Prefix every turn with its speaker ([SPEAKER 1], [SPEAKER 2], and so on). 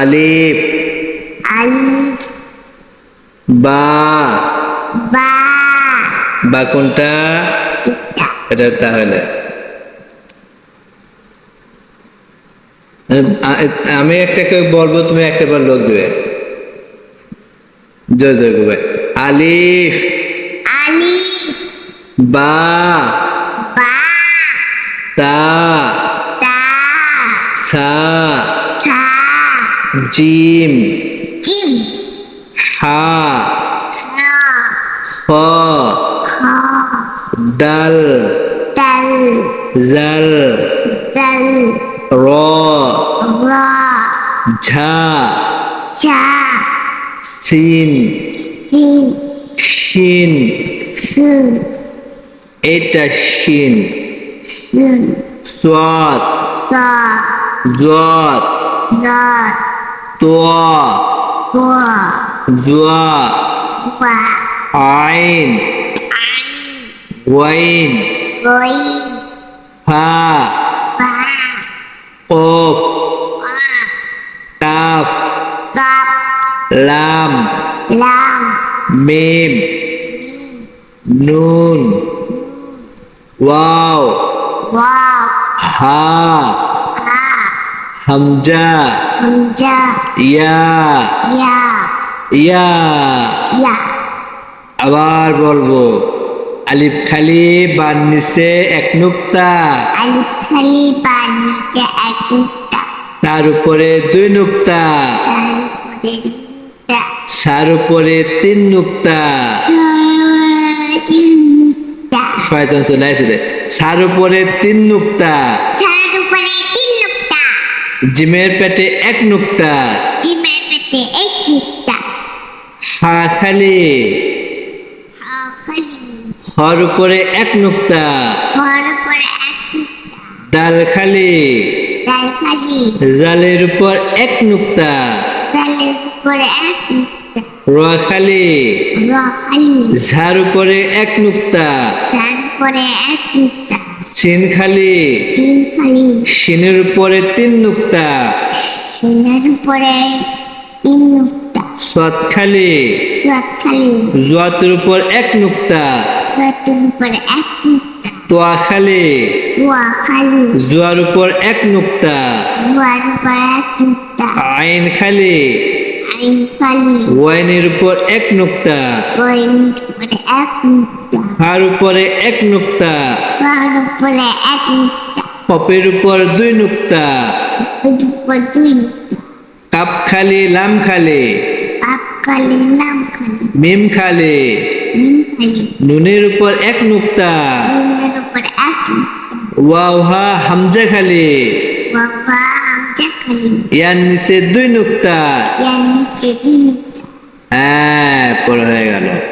[SPEAKER 1] আলিফ।
[SPEAKER 2] আলিফ
[SPEAKER 1] বা।
[SPEAKER 2] বা।
[SPEAKER 1] বা কোনটা?
[SPEAKER 2] এটা।
[SPEAKER 1] তাহলে। আমি একটা কেউ বলব তুমি একটা বার লোক দেবে। জয় জয় গো ভাই। আলিফ।
[SPEAKER 2] আলিফ।
[SPEAKER 1] বা।
[SPEAKER 2] বা।
[SPEAKER 1] তা।
[SPEAKER 2] তা।
[SPEAKER 1] সা। জিম।
[SPEAKER 2] জিম।
[SPEAKER 1] হা। খ
[SPEAKER 2] খা
[SPEAKER 1] ডাল।
[SPEAKER 2] দাল
[SPEAKER 1] জাল।
[SPEAKER 2] দাল
[SPEAKER 1] র।
[SPEAKER 2] রা।
[SPEAKER 1] ঝা।
[SPEAKER 2] চা
[SPEAKER 1] সিন।
[SPEAKER 2] সিন।
[SPEAKER 1] শিন।
[SPEAKER 2] সুন
[SPEAKER 1] এটা শিন।
[SPEAKER 2] সুন
[SPEAKER 1] সাদ
[SPEAKER 2] সা
[SPEAKER 1] জাদ
[SPEAKER 2] দা
[SPEAKER 1] তোয়া
[SPEAKER 2] তোয়া
[SPEAKER 1] জুয়া
[SPEAKER 2] জুয়া
[SPEAKER 1] আইন ওয়াইন
[SPEAKER 2] গই
[SPEAKER 1] হা
[SPEAKER 2] বা
[SPEAKER 1] কফ
[SPEAKER 2] আ
[SPEAKER 1] কাফ
[SPEAKER 2] কাপ
[SPEAKER 1] লাম
[SPEAKER 2] লাম
[SPEAKER 1] মিম নুন ওয়াও
[SPEAKER 2] ওয়াও
[SPEAKER 1] হা
[SPEAKER 2] হা
[SPEAKER 1] হামজা
[SPEAKER 2] হামজা
[SPEAKER 1] ইয়া
[SPEAKER 2] ইয়া
[SPEAKER 1] ইয়া
[SPEAKER 2] ইয়া
[SPEAKER 1] আবার বলব আলিফ খালি বান নিচে এক নুক্তা।
[SPEAKER 2] আলিফ খালি বা নিচে এক দুটা
[SPEAKER 1] তার উপরে দুই নুক্তা। সার উপরে তিন নুক্তা। শয়তান চলে আসে সার উপরে তিন নুক্তা। জিমের পেটে এক নুক্তা।
[SPEAKER 2] জিমের পেটে এক নুক্তা।
[SPEAKER 1] হা খালি। হর উপরে এক নুক্তা।
[SPEAKER 2] হর উপরে এক নুক্তা।
[SPEAKER 1] ডাল খালি।
[SPEAKER 2] ডাল খালি।
[SPEAKER 1] জালের উপর এক নুক্তা।
[SPEAKER 2] ডালের উপরে এক নুক্তা।
[SPEAKER 1] র খালি।
[SPEAKER 2] র খালি।
[SPEAKER 1] ঝার উপরে এক নুক্তা।
[SPEAKER 2] তার উপরে এক নুক্তা।
[SPEAKER 1] সিন খালি
[SPEAKER 2] তিন খালি
[SPEAKER 1] সিনের উপরে তিন নুক্তা।
[SPEAKER 2] সিনের উপরে তিন নুক্তা।
[SPEAKER 1] সৎ খালি
[SPEAKER 2] সোয়াত খালি
[SPEAKER 1] জোয়াতের উপর এক নুক্তা।
[SPEAKER 2] সোয়াতের উপরে এক নুক্তা।
[SPEAKER 1] তোয়া খালি
[SPEAKER 2] রুয়া খালি
[SPEAKER 1] জোয়ার উপর এক নুক্তা।
[SPEAKER 2] রুয়ার উপরে এক নুক্তা।
[SPEAKER 1] আইন খালি
[SPEAKER 2] আইন খালি
[SPEAKER 1] ওয়াইনের উপর এক নুক্তা।
[SPEAKER 2] ওইন উপরে এক নুক্তা।
[SPEAKER 1] হার উপরে এক নুক্তা।
[SPEAKER 2] তার উপরে এক নুক্তা।
[SPEAKER 1] কপের উপর দুই নুক্তা।
[SPEAKER 2] উপর দুই নুক্তা।
[SPEAKER 1] কাপ খালি লাম খালি।
[SPEAKER 2] আপ খালি নাম খালি।
[SPEAKER 1] মিম খালি।
[SPEAKER 2] নিম খালি।
[SPEAKER 1] নুনের উপর এক নুক্তা।
[SPEAKER 2] নুনের উপরে এক নুক্তা।
[SPEAKER 1] ওয়াও হা হামজা
[SPEAKER 2] খালি।
[SPEAKER 1] ইয়ার নিচে দুই নুক্তা।
[SPEAKER 2] ইয়ার নিচে দুই নুক্তা।
[SPEAKER 1] হ্যাঁ পড়ে হয়ে গেল।